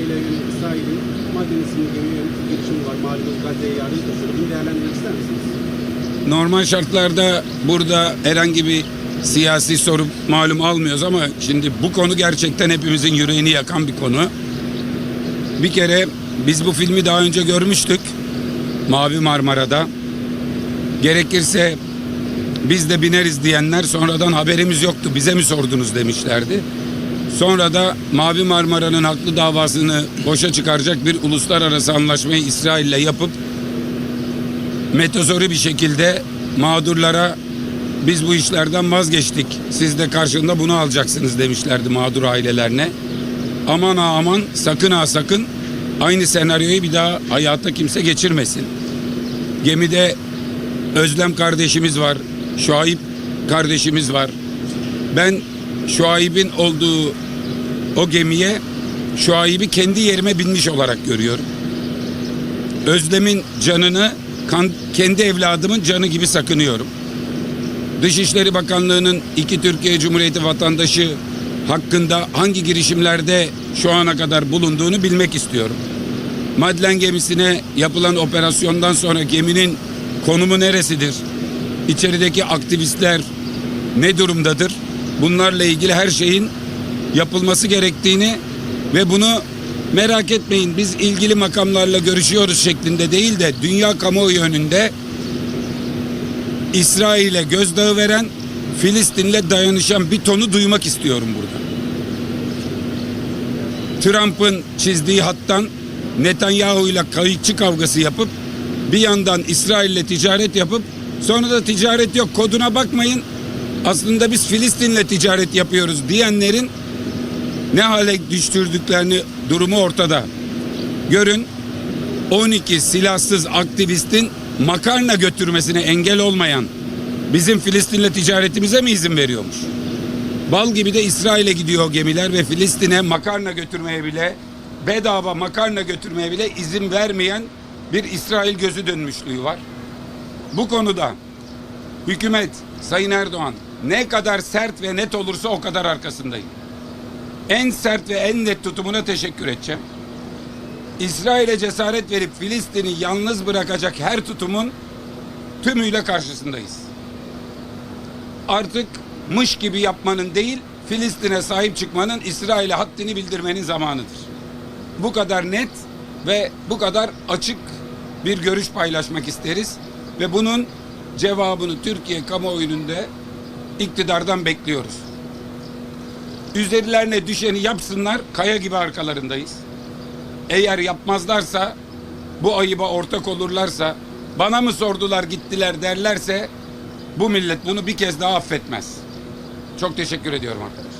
İsrail'e yönelik İsrail'in gemiye yönelik var. Malumunuz Gazze'ye yardım taşıyor. Bunu değerlendirmek ister misiniz? Normal şartlarda burada herhangi bir siyasi soru malum almıyoruz ama şimdi bu konu gerçekten hepimizin yüreğini yakan bir konu. Bir kere biz bu filmi daha önce görmüştük. Mavi Marmara'da. Gerekirse biz de bineriz diyenler sonradan haberimiz yoktu bize mi sordunuz demişlerdi. Sonra da Mavi Marmara'nın haklı davasını boşa çıkaracak bir uluslararası anlaşmayı İsrail'le yapıp metozori bir şekilde mağdurlara biz bu işlerden vazgeçtik. Siz de karşında bunu alacaksınız demişlerdi mağdur ailelerine. Aman ha aman sakın ha sakın aynı senaryoyu bir daha hayata kimse geçirmesin. Gemide Özlem kardeşimiz var. Şuayb kardeşimiz var. Ben Şuayb'in olduğu o gemiye Şuayb'i kendi yerime binmiş olarak görüyorum. Özlem'in canını kan- kendi evladımın canı gibi sakınıyorum. Dışişleri Bakanlığı'nın iki Türkiye Cumhuriyeti vatandaşı hakkında hangi girişimlerde şu ana kadar bulunduğunu bilmek istiyorum. Madlen gemisine yapılan operasyondan sonra geminin konumu neresidir? İçerideki aktivistler ne durumdadır? Bunlarla ilgili her şeyin yapılması gerektiğini ve bunu merak etmeyin biz ilgili makamlarla görüşüyoruz şeklinde değil de dünya kamuoyu önünde İsrail'e gözdağı veren Filistin'le dayanışan bir tonu duymak istiyorum burada. Trump'ın çizdiği hattan Netanyahu ile kayıkçı kavgası yapıp bir yandan İsrail'le ticaret yapıp sonra da ticaret yok koduna bakmayın. Aslında biz Filistin'le ticaret yapıyoruz diyenlerin ne hale düştürdüklerini durumu ortada. Görün 12 silahsız aktivistin makarna götürmesine engel olmayan bizim Filistin'le ticaretimize mi izin veriyormuş? Bal gibi de İsrail'e gidiyor gemiler ve Filistin'e makarna götürmeye bile bedava makarna götürmeye bile izin vermeyen bir İsrail gözü dönmüşlüğü var. Bu konuda hükümet Sayın Erdoğan ne kadar sert ve net olursa o kadar arkasındayım. En sert ve en net tutumuna teşekkür edeceğim. İsrail'e cesaret verip Filistin'i yalnız bırakacak her tutumun tümüyle karşısındayız. Artık mış gibi yapmanın değil, Filistin'e sahip çıkmanın İsrail'e haddini bildirmenin zamanıdır. Bu kadar net ve bu kadar açık bir görüş paylaşmak isteriz ve bunun cevabını Türkiye kamuoyunda iktidardan bekliyoruz. Üzerlerine düşeni yapsınlar, kaya gibi arkalarındayız. Eğer yapmazlarsa, bu ayıba ortak olurlarsa, bana mı sordular gittiler derlerse bu millet bunu bir kez daha affetmez. Çok teşekkür ediyorum arkadaşlar.